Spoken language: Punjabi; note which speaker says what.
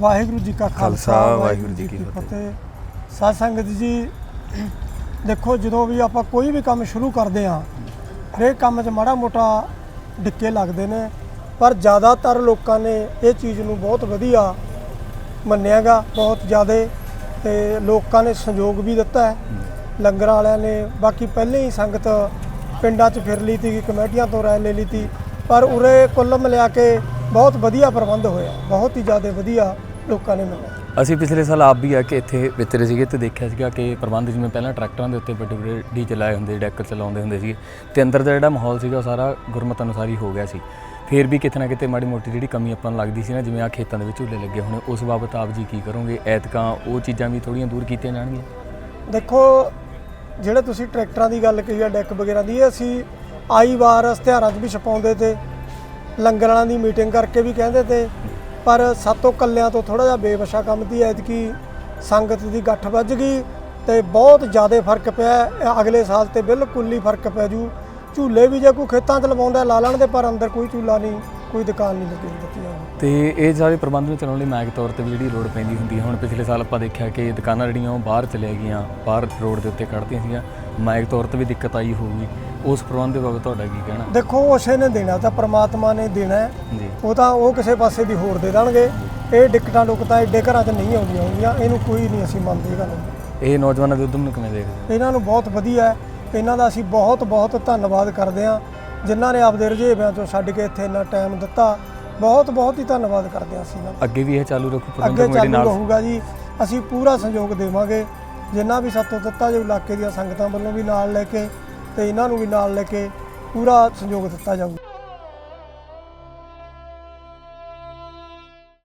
Speaker 1: ਵਾਹਿਗੁਰੂ ਜੀ ਕਾ ਖਾਲਸਾ ਵਾਹਿਗੁਰੂ ਜੀ ਕੀ ਫਤਿਹ। ਸਾਧ ਸੰਗਤ ਜੀ ਦੇਖੋ ਜਦੋਂ ਵੀ ਆਪਾਂ ਕੋਈ ਵੀ ਕੰਮ ਸ਼ੁਰੂ ਕਰਦੇ ਆ ਹਰੇਕ ਕੰਮ 'ਚ ਮਾੜਾ ਮੋਟਾ ਡਿੱਕੇ ਲੱਗਦੇ ਨੇ ਪਰ ਜ਼ਿਆਦਾਤਰ ਲੋਕਾਂ ਨੇ ਇਹ ਚੀਜ਼ ਨੂੰ ਬਹੁਤ ਵਧੀਆ ਮੰਨਿਆਗਾ ਬਹੁਤ ਜ਼ਿਆਦਾ ਤੇ ਲੋਕਾਂ ਨੇ ਸੰਯੋਗ ਵੀ ਦਿੱਤਾ ਹੈ। ਲੰਗਰਾਂ ਵਾਲਿਆਂ ਨੇ ਬਾਕੀ ਪਹਿਲੇ ਹੀ ਸੰਗਤ ਪਿੰਡਾਂ 'ਚ ਫਿਰ ਲਈ ਤੀ ਕਮੇਟੀਆਂ ਤੋਂ ਰਾਏ ਲੈ ਲਈ ਤੀ ਪਰ ਉਰੇ ਕੁੱਲ ਮਿਲਾ ਕੇ ਬਹੁਤ ਵਧੀਆ ਪ੍ਰਬੰਧ ਹੋਇਆ ਬਹੁਤ ਹੀ ਜ਼ਿਆਦਾ ਵਧੀਆ ਲੋਕਾਂ ਨੇ ਮੰਨਿਆ
Speaker 2: ਅਸੀਂ ਪਿਛਲੇ ਸਾਲ ਆਪ ਵੀ ਆ ਕੇ ਇੱਥੇ ਵਿਤਰੇ ਸੀਗੇ ਤੇ ਦੇਖਿਆ ਸੀਗਾ ਕਿ ਪ੍ਰਬੰਧ ਜਿਵੇਂ ਪਹਿਲਾਂ ਟਰੈਕਟਰਾਂ ਦੇ ਉੱਤੇ ਵੱਡੇ ਵੱਡੇ ਡੀ ਚਲਾਏ ਹੁੰਦੇ ਡੈਕ ਚਲਾਉਂਦੇ ਹੁੰਦੇ ਸੀਗੇ ਤੇ ਅੰਦਰ ਦਾ ਜਿਹੜਾ ਮਾਹੌਲ ਸੀਗਾ ਉਹ ਸਾਰਾ ਗੁਰਮਤ ਅਨੁਸਾਰ ਹੀ ਹੋ ਗਿਆ ਸੀ। ਫਿਰ ਵੀ ਕਿਤੇ ਨਾ ਕਿਤੇ ਮਾੜੀ ਮੋਟੀ ਜਿਹੜੀ ਕਮੀ ਆਪਾਂ ਨੂੰ ਲੱਗਦੀ ਸੀ ਨਾ ਜਿਵੇਂ ਆ ਖੇਤਾਂ ਦੇ ਵਿੱਚ ਝੂਲੇ ਲੱਗੇ ਹੋਣੇ ਉਸ ਬਾਬਤ ਆਪ ਜੀ ਕੀ ਕਰੋਗੇ? ਐਤਕਾਂ ਉਹ ਚੀਜ਼ਾਂ ਵੀ ਥੋੜੀਆਂ ਦੂਰ ਕੀਤੀਆਂ ਜਾਣਗੀਆਂ?
Speaker 1: ਦੇਖੋ ਜਿਹੜੇ ਤੁਸੀਂ ਟਰੈਕਟਰਾਂ ਦੀ ਗੱਲ ਕਹੀ ਆ ਡੈਕ ਵਗੈਰਾ ਦੀ ਇਹ ਅਸੀਂ ਆਈ ਵਾਰ ਇਸ਼ਤਿਹਾਰਾਂ 'ਚ ਵੀ ਛਪਾਉਂਦੇ ਤੇ ਲੰਗਰ ਵਾਲਿਆਂ ਦੀ ਮੀਟਿੰਗ ਕਰਕੇ ਵੀ ਕਹਿੰਦੇ ਤੇ ਪਰ ਸਾਤੋਂ ਕੱਲਿਆਂ ਤੋਂ ਥੋੜਾ ਜਿਹਾ ਬੇਵਸ਼ਾ ਕੰਮ ਦੀ ਐਤਕੀ ਸੰਗਤ ਦੀ ਗੱਠ ਵੱਜ ਗਈ ਤੇ ਬਹੁਤ ਜ਼ਿਆਦਾ ਫ਼ਰਕ ਪਿਆ ਅਗਲੇ ਸਾਲ ਤੇ ਬਿਲਕੁਲ ਹੀ ਫ਼ਰਕ ਪੈ ਜੂ। ਝੂਲੇ ਵੀ ਜੇ ਕੋਈ ਖੇਤਾਂ 'ਚ ਲਵਾਉਂਦਾ, ਲਾ ਲੈਣ ਦੇ, ਪਰ ਅੰਦਰ ਕੋਈ ਝੂਲਾ ਨਹੀਂ, ਕੋਈ ਦੁਕਾਨ ਨਹੀਂ ਲੱਗੀ ਦਿੱਤੀ ਜਾਊਗੀ
Speaker 2: ਤੇ ਇਹ ਸਾਰੇ ਪ੍ਰਬੰਧ ਨੂੰ ਚਲਾਉਣ ਲਈ ਮਾਇਕ ਤੌਰ ਤੇ ਵੀ ਜਿਹੜੀ ਲੋੜ ਪੈਂਦੀ ਹੁੰਦੀ ਹੈ। ਹੁਣ ਪਿਛਲੇ ਸਾਲ ਆਪਾਂ ਦੇਖਿਆ ਕਿ ਦੁਕਾਨਾਂ ਜਿਹੜੀਆਂ ਉਹ ਬਾਹਰ ਚਲੇ ਗਈਆਂ, ਬਾਹਰ ਰੋਡ ਦੇ ਉੱਤੇ ਕੱਢਦੀਆਂ ਸੀਗੀਆਂ। ਮਾਇਕ ਤੌਰ ਤੇ ਵੀ ਦਿੱਕਤ ਆਈ ਹੋਊਗੀ। ਉਸ ਪ੍ਰਬੰਧ ਦੇ ਬਾਬਤ ਤੁਹਾਡਾ ਕੀ ਕਹਿਣਾ?
Speaker 1: ਦੇਖੋ ਉਸੇ ਨੇ ਦੇਣਾ ਤਾਂ ਪ੍ਰਮਾਤਮਾ ਨੇ ਦੇਣਾ ਹੈ।
Speaker 2: ਜੀ।
Speaker 1: ਉਹ ਤਾਂ ਉਹ ਕਿਸੇ ਪਾਸੇ ਦੀ ਹੋਰ ਦੇ ਦੇਣਗੇ। ਇਹ ਡਿਕਟਾਂ ਡੁਕਟਾਂ ਏਡੇ ਘਰਾਂ 'ਚ ਨਹੀਂ ਆਉਂਦੀਆਂ ਹੁੰਦੀਆਂ ਇਹਨੂੰ ਕੋਈ ਨਹੀਂ ਅਸੀਂ ਮੰਨਦੇ ਇਹ ਗੱਲ ਨੂੰ।
Speaker 2: ਇਹ ਨੌਜਵਾਨਾਂ ਦੇ ਉਦਮ ਨੂੰ ਕਿਵੇਂ ਦੇਖਦੇ ਹੋ?
Speaker 1: ਇਹਨਾਂ ਨੂੰ ਬਹੁਤ ਵਧੀਆ ਹੈ। ਇਹਨਾਂ ਦਾ ਅਸੀਂ ਬਹੁਤ ਬਹੁਤ ਧੰਨਵਾਦ ਕਰਦੇ ਹਾਂ। ਜਿਨ੍ਹਾਂ ਨੇ ਆਪਦੇ ਰੁਝੇਵਿਆਂ ਤੋਂ ਛੱਡ ਕੇ ਇੱਥੇ ਇੰਨਾ ਟਾਈਮ ਦਿੱਤਾ। ਬਹੁਤ ਬਹੁਤ ਹੀ ਧੰਨਵਾਦ ਕਰਦੇ ਹਾਂ ਅਸੀਂ ਇਹਨਾਂ ਦਾ।
Speaker 2: ਅੱਗੇ ਵੀ ਇਹ ਚਾਲੂ ਰੱਖੋ ਪ੍ਰਬੰਧਕ
Speaker 1: ਅੱਗੇ
Speaker 2: ਕਮੇਟੀ
Speaker 1: ਚਾਲੂ
Speaker 2: ਨਾਲ।
Speaker 1: ਰਹੂਗਾ ਜੀ। ਅਸੀਂ ਪੂਰਾ ਸਹਿਯੋਗ ਦੇਵਾਂਗੇ। ਜਿੰਨਾ ਵੀ ਸਾਤੋਂ ਦਿੱਤਾ ਜੋ ਇਲਾਕੇ ਦੀਆਂ ਸੰਗਤਾਂ ਵੱਲੋਂ ਵੀ ਨਾਲ ਲੈ ਕੇ ਤੇ ਇਹਨਾਂ ਨੂੰ ਵੀ ਨਾਲ ਲੈ ਕੇ ਪੂਰਾ ਸਹਿਯੋਗ ਦਿੱਤਾ ਜਾਊ।